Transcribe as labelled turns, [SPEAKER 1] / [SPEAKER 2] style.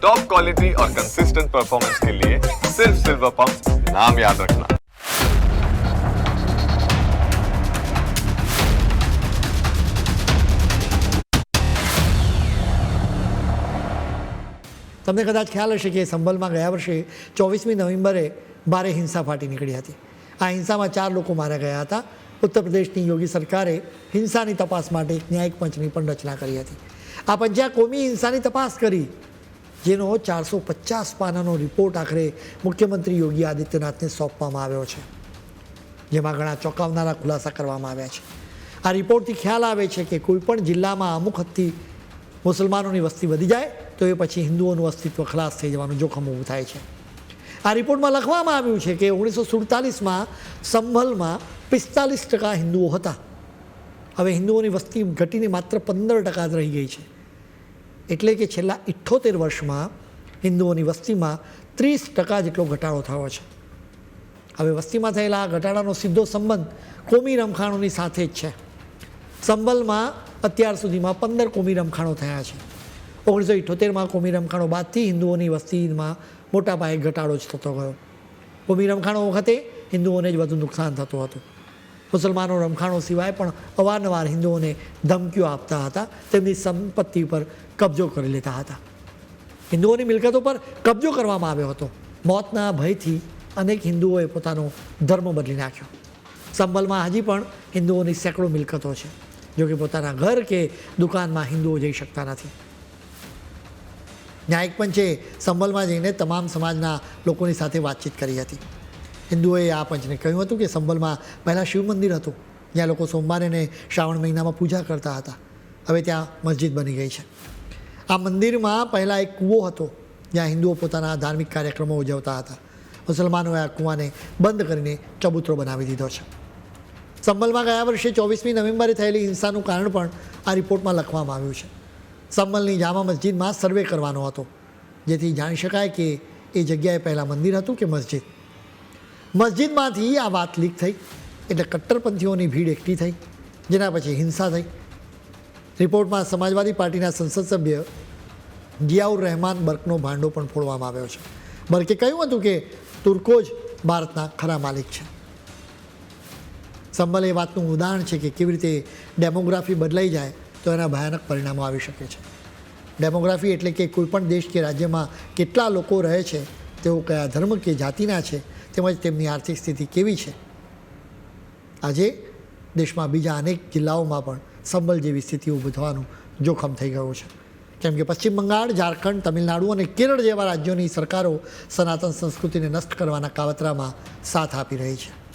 [SPEAKER 1] Top quality और consistent performance के लिए सिर्फ सिल्वर पंप नाम याद रखना
[SPEAKER 2] તમને કદાચ ખ્યાલ હશે કે સંભલમાં ગયા વર્ષે ચોવીસમી નવેમ્બરે ભારે હિંસા ફાટી નીકળી હતી આ હિંસામાં ચાર લોકો માર્યા ગયા હતા ઉત્તર પ્રદેશની યોગી સરકારે હિંસાની તપાસ માટે એક ન્યાયિક પંચની પણ રચના કરી હતી આ પંચે આ કોમી હિંસાની તપાસ કરી જેનો ચારસો પચાસ પાનાનો રિપોર્ટ આખરે મુખ્યમંત્રી યોગી આદિત્યનાથને સોંપવામાં આવ્યો છે, જેમાં ઘણા ચોંકાવનારા ખુલાસા કરવામાં આવ્યા છે. આ રિપોર્ટથી ખ્યાલ આવે છે કે કોઈપણ જિલ્લામાં અમુક હદથી મુસલમાનોની વસ્તી વધી જાય, તો એ પછી હિન્દુઓનું અસ્તિત્વ ખલાસ થઈ જવાનું જોખમ ઊભું થાય છે. આ રિપોર્ટમાં લખવામાં આવ્યું છે કે ઓગણીસો સુડતાલીસમાં સંભલમાં પિસ્તાલીસ ટકા હિન્દુઓ હતા. હવે હિન્દુઓની વસ્તી ઘટીને માત્ર પંદર ટકા જ રહી ગઈ છે. એટલે કે છેલ્લા ઇઠ્ઠોતેર વર્ષમાં હિન્દુઓની વસ્તીમાં ત્રીસ ટકા જેટલો ઘટાડો થયો છે. હવે વસ્તીમાં થયેલા આ ઘટાડાનો સીધો સંબંધ કોમી રમખાણોની સાથે જ છે. સંબલમાં અત્યાર સુધીમાં પંદર કોમી રમખાણો થયા છે. ઓગણીસો ઇઠ્ઠોતેરમાં કોમી રમખાણો બાદથી હિન્દુઓની વસ્તીમાં મોટા પાયે ઘટાડો જ થતો ગયો. કોમી રમખાણો વખતે હિન્દુઓને જ વધુ નુકસાન થતું હતું. મુસલમાનો રમખાણો સિવાય પણ અવારનવાર હિન્દુઓને ધમકીઓ આપતા હતા. તેમની સંપત્તિ પર કબજો કરી લેતા હતા. હિન્દુઓની મિલકતો પર કબજો કરવામાં આવ્યો હતો. મોતના ભયથી અનેક હિન્દુઓએ પોતાનો ધર્મ બદલી નાખ્યો. સંભલમાં હજી પણ હિન્દુઓની સેંકડો મિલકતો છે. જો કે પોતાના ઘર કે દુકાનમાં હિન્દુઓ જઈ શકતા નથી. ન્યાયિક પંચે સંભલમાં જઈને તમામ સમાજના લોકોની સાથે વાતચીત કરી હતી. હિન્દુઓએ આ પંચને કહ્યું હતું કે સંભલમાં પહેલાં શિવ મંદિર હતું, જ્યાં લોકો સોમવારે અને શ્રાવણ મહિનામાં પૂજા કરતા હતા. હવે ત્યાં મસ્જિદ બની ગઈ છે. આ મંદિરમાં પહેલાં એક કૂવો હતો, જ્યાં હિન્દુઓ પોતાના ધાર્મિક કાર્યક્રમો ઉજવતા હતા. મુસલમાનોએ આ કૂવાને બંધ કરીને ચબૂતરો બનાવી દીધો છે. સંભલમાં ગયા વર્ષે ચોવીસમી નવેમ્બરે થયેલી હિંસાનું કારણ પણ આ રિપોર્ટમાં લખવામાં આવ્યું છે. સંભલની જામા મસ્જિદમાં સર્વે કરવાનો હતો, જેથી જાણી શકાય કે એ જગ્યાએ પહેલાં મંદિર હતું કે મસ્જિદ. મસ્જિદમાંથી આ વાત લીક થઈ. એટલે કટ્ટરપંથીઓની ભીડ એકઠી થઈ. જેના પછી હિંસા થઈ. રિપોર્ટમાં સમાજવાદી પાર્ટીના સંસદ સભ્ય જિયાઉર રહેમાન બર્કનો ભાંડો પણ ફોડવામાં આવ્યો છે. બર્કે કહ્યું હતું કે તુર્કો જ ભારતના ખરા માલિક છે. સંબલ એ વાતનું ઉદાહરણ છે કે કેવી રીતે ડેમોગ્રાફી બદલાઈ જાય તો એના ભયાનક પરિણામો આવી શકે છે. ડેમોગ્રાફી એટલે કે કોઈપણ દેશ કે રાજ્યમાં કેટલા લોકો રહે છે, તેઓ કયા ધર્મ કે જાતિના છે તેમજ તેમની આર્થિક સ્થિતિ કેવી છે? આજે દેશમાં બીજા અનેક જિલ્લાઓમાં પણ સંબલ જેવી સ્થિતિ ઊભી જોખમ થઈ ગયું છે. કેમ કે પશ્ચિમ બંગાળ, ઝારખંડ, તમિલનાડુ અને કેરળ જેવા રાજ્યોની સરકારો સનાતન સંસ્કૃતિને નષ્ટ કરવાના કાવતરામાં સાથ આપી રહી છે.